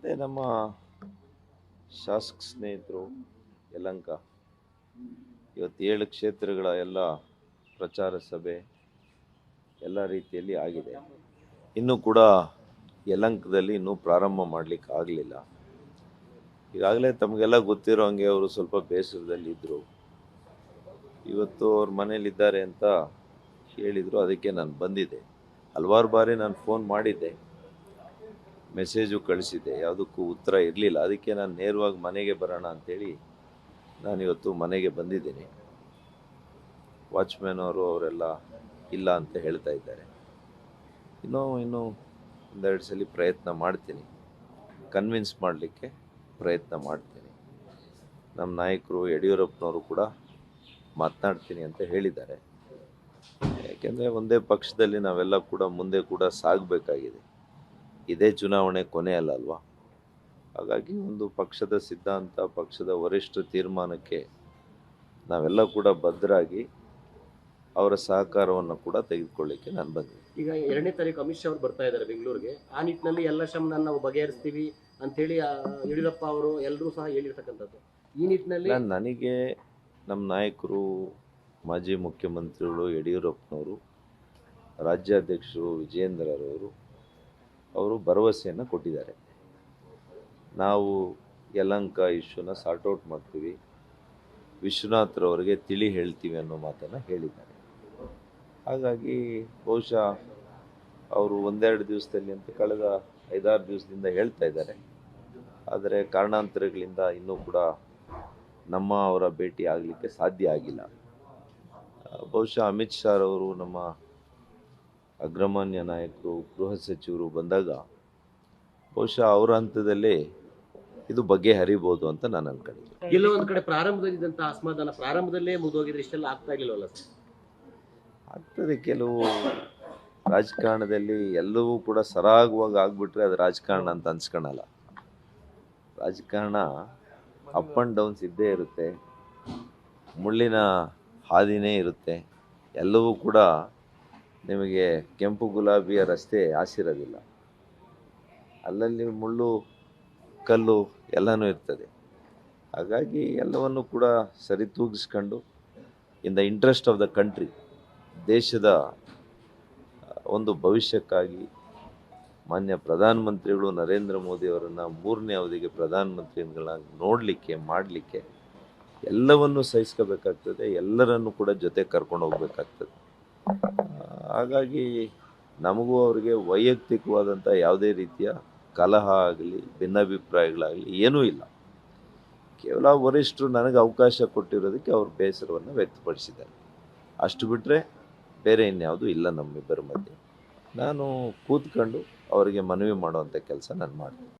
ಅದೇ ನಮ್ಮ ಶಾಸಕ ಸ್ನೇಹಿತರು ಯಲಂಕ. ಇವತ್ತು ಏಳು ಕ್ಷೇತ್ರಗಳ ಎಲ್ಲ ಪ್ರಚಾರ ಸಭೆ ಎಲ್ಲ ರೀತಿಯಲ್ಲಿ ಆಗಿದೆ. ಇನ್ನೂ ಕೂಡ ಯಲಂಕದಲ್ಲಿ ಇನ್ನೂ ಪ್ರಾರಂಭ ಮಾಡಲಿಕ್ಕೆ ಆಗಲಿಲ್ಲ. ಈಗಾಗಲೇ ತಮಗೆಲ್ಲ ಗೊತ್ತಿರೋ ಹಂಗೆ ಅವರು ಸ್ವಲ್ಪ ಬೇಸರದಲ್ಲಿದ್ದರು ಇವತ್ತು ಅವ್ರ ಮನೇಲಿದ್ದಾರೆ ಅಂತ ಹೇಳಿದರು, ಅದಕ್ಕೆ ನಾನು ಬಂದಿದ್ದೆ. ಹಲವಾರು ಬಾರಿ ನಾನು ಫೋನ್ ಮಾಡಿದ್ದೆ. ಮೆಸೇಜು ಕಳಿಸಿದ್ದೆ. ಯಾವುದಕ್ಕೂ ಉತ್ತರ ಇರಲಿಲ್ಲ. ಅದಕ್ಕೆ ನಾನು ನೇರವಾಗಿ ಮನೆಗೆ ಬರೋಣ ಅಂಥೇಳಿ ನಾನಿವತ್ತು ಮನೆಗೆ ಬಂದಿದ್ದೀನಿ. ವಾಚ್ಮ್ಯಾನ್ ಅವರು ಅವರೆಲ್ಲ ಇಲ್ಲ ಅಂತ ಹೇಳ್ತಾ ಇದ್ದಾರೆ. ಇನ್ನೂ ಇನ್ನೂ ಒಂದೆರಡು ಸಲ ಪ್ರಯತ್ನ ಮಾಡ್ತೀನಿ. ಕನ್ವಿನ್ಸ್ ಮಾಡಲಿಕ್ಕೆ ಪ್ರಯತ್ನ ಮಾಡ್ತೀನಿ. ನಮ್ಮ ನಾಯಕರು, ಯಡಿಯೂರಪ್ಪನವರು ಕೂಡ ಮಾತನಾಡ್ತೀನಿ ಅಂತ ಹೇಳಿದ್ದಾರೆ. ಯಾಕೆಂದರೆ ಒಂದೇ ಪಕ್ಷದಲ್ಲಿ ನಾವೆಲ್ಲ ಕೂಡ ಮುಂದೆ ಕೂಡ ಸಾಗಬೇಕಾಗಿದೆ. ಇದೇ ಚುನಾವಣೆ ಕೊನೆ ಅಲ್ಲ ಅಲ್ವಾ? ಹಾಗಾಗಿ ಒಂದು ಪಕ್ಷದ ಸಿದ್ಧಾಂತ ಪಕ್ಷದ ವರಿಷ್ಠ ತೀರ್ಮಾನಕ್ಕೆ ನಾವೆಲ್ಲ ಕೂಡ ಭದ್ರಾಗಿ ಅವರ ಸಹಕಾರವನ್ನು ಕೂಡ ತೆಗೆದುಕೊಳ್ಳಿಕ್ಕೆ ನಾನು ಬಂದೆ ಈಗ ಎರಡನೇ ತಾರೀಕು ಅಮಿತ್ ಶಾ ಅವರು ಬರ್ತಾ ಇದ್ದಾರೆ ಬೆಂಗಳೂರಿಗೆ. ಆ ನಿಟ್ಟಿನಲ್ಲಿ ಎಲ್ಲ ಶ್ರಮನ ನಾವು ಬಗೆಹರಿಸ್ತೀವಿ ಅಂತೇಳಿ ಹೇಳಿ ಯಡಿಯೂರಪ್ಪ ಅವರು ಎಲ್ಲರೂ ಸಹ ಹೇಳಿರ್ತಕ್ಕಂಥದ್ದು. ಈ ನಿಟ್ಟಿನಲ್ಲಿ ನನಗೆ ನಮ್ಮ ನಾಯಕರು ಮಾಜಿ ಮುಖ್ಯಮಂತ್ರಿಗಳು ಯಡಿಯೂರಪ್ಪನವರು ರಾಜ್ಯಾಧ್ಯಕ್ಷರು ವಿಜೇಂದ್ರರವರು ಅವರು ಭರವಸೆಯನ್ನು ಕೊಟ್ಟಿದ್ದಾರೆ. ನಾವು ಯಲಂಕ ಇಶ್ಯೂನ ಸಾರ್ಟ್ ಔಟ್ ಮಾಡ್ತೀವಿ. ವಿಶ್ವನಾಥ್ರವರಿಗೆ ತಿಳಿ ಹೇಳ್ತೀವಿ ಅನ್ನೋ ಮಾತನ್ನು ಹೇಳಿದ್ದಾರೆ. ಹಾಗಾಗಿ ಬಹುಶಃ ಅವರು ಒಂದೆರಡು ದಿವಸದಲ್ಲಿ ಅಂತ ಕಳೆದ ಐದಾರು ದಿವಸದಿಂದ ಹೇಳ್ತಾ ಇದ್ದಾರೆ. ಆದರೆ ಕಾರಣಾಂತರಗಳಿಂದ ಇನ್ನೂ ಕೂಡ ನಮ್ಮ ಅವರ ಭೇಟಿ ಆಗಲಿಕ್ಕೆ ಸಾಧ್ಯ ಆಗಿಲ್ಲ. ಬಹುಶಃ ಅಮಿತ್ ಶಾರವರು ನಮ್ಮ ಅಗ್ರಮಾನ್ಯ ನಾಯಕರು ಗೃಹ ಸಚಿವರು ಬಂದಾಗ ಬಹುಶಃ ಅವರ ಹಂತದಲ್ಲಿ ಇದು ಬಗ್ಗೆ ಹರಿಬಹುದು ಅಂತ ನಾನು ಅನ್ಕೊಂಡಿದ್ದೆ ಎಲ್ಲೋ ಒಂದ್ ಕಡೆ ಪ್ರಾರಂಭದಲ್ಲಿದ್ದಂತಹ ಅಸಮಾಧಾನ ಪ್ರಾರಂಭದಲ್ಲೇ ಮುಗಿದೋಗಿದ್ರೆ ಇಷ್ಟೆಲ್ಲ ಆಗ್ತಾ ಸರ್? ಆಗ್ತದೆ ಕೆಲವು ರಾಜಕಾರಣದಲ್ಲಿ ಎಲ್ಲವೂ ಕೂಡ ಸರಾಗವಾಗಿ ಆಗ್ಬಿಟ್ರೆ ಅದು ರಾಜಕಾರಣ ಅಂತ ಅನ್ಸ್ಕೊಳಲ್ಲ. ರಾಜಕಾರಣ ಅಪ್ ಆ್ಯಂಡ್ ಡೌನ್ಸ್ ಇದ್ದೇ ಇರುತ್ತೆ. ಮುಳ್ಳಿನ ಹಾದಿನೇ ಇರುತ್ತೆ. ಎಲ್ಲವೂ ಕೂಡ ನಿಮಗೆ ಕೆಂಪು ಗುಲಾಬಿಯ ರಸ್ತೆ ಆಸಿರೋದಿಲ್ಲ ಅಲ್ಲಲ್ಲಿ ಮುಳ್ಳು, ಕಲ್ಲು ಎಲ್ಲನೂ ಇರ್ತದೆ. ಹಾಗಾಗಿ ಎಲ್ಲವನ್ನು ಕೂಡ ಸರಿತೂಗಿಸ್ಕೊಂಡು in the interest of the country ದೇಶದ ಒಂದು ಭವಿಷ್ಯಕ್ಕಾಗಿ ಮಾನ್ಯ ಪ್ರಧಾನಮಂತ್ರಿಗಳು ನರೇಂದ್ರ ಮೋದಿಯವರನ್ನು ಮೂರನೇ ಅವಧಿಗೆ ಪ್ರಧಾನಮಂತ್ರಿಗಳಾಗಿ ನೋಡಲಿಕ್ಕೆ, ಮಾಡಲಿಕ್ಕೆ ಎಲ್ಲವನ್ನು ಸಹಿಸ್ಕೋಬೇಕಾಗ್ತದೆ. ಎಲ್ಲರನ್ನು ಕೂಡ ಜೊತೆ ಕರ್ಕೊಂಡು ಹೋಗ್ಬೇಕಾಗ್ತದೆ. ಹಾಗಾಗಿ ನಮಗೂ ಅವರಿಗೆ ವೈಯಕ್ತಿಕವಾದಂಥ ಯಾವುದೇ ರೀತಿಯ ಕಲಹ ಆಗಲಿ, ಭಿನ್ನಾಭಿಪ್ರಾಯಗಳಾಗಲಿ ಏನೂ ಇಲ್ಲ. ಕೇವಲ ವರಿಷ್ಠರು ನನಗೆ ಅವಕಾಶ ಕೊಟ್ಟಿರೋದಕ್ಕೆ ಅವರು ಬೇಸರವನ್ನು ವ್ಯಕ್ತಪಡಿಸಿದ್ದಾರೆ. ಅಷ್ಟು ಬಿಟ್ಟರೆ ಬೇರೆ ಇನ್ಯಾವುದೂ ಇಲ್ಲ ನಮ್ಮಿಬ್ಬರ ಮಧ್ಯೆ. ನಾನು ಕೂತ್ಕೊಂಡು ಅವರಿಗೆ ಮನವಿ ಮಾಡುವಂಥ ಕೆಲಸ ನಾನು ಮಾಡ್ತೀನಿ.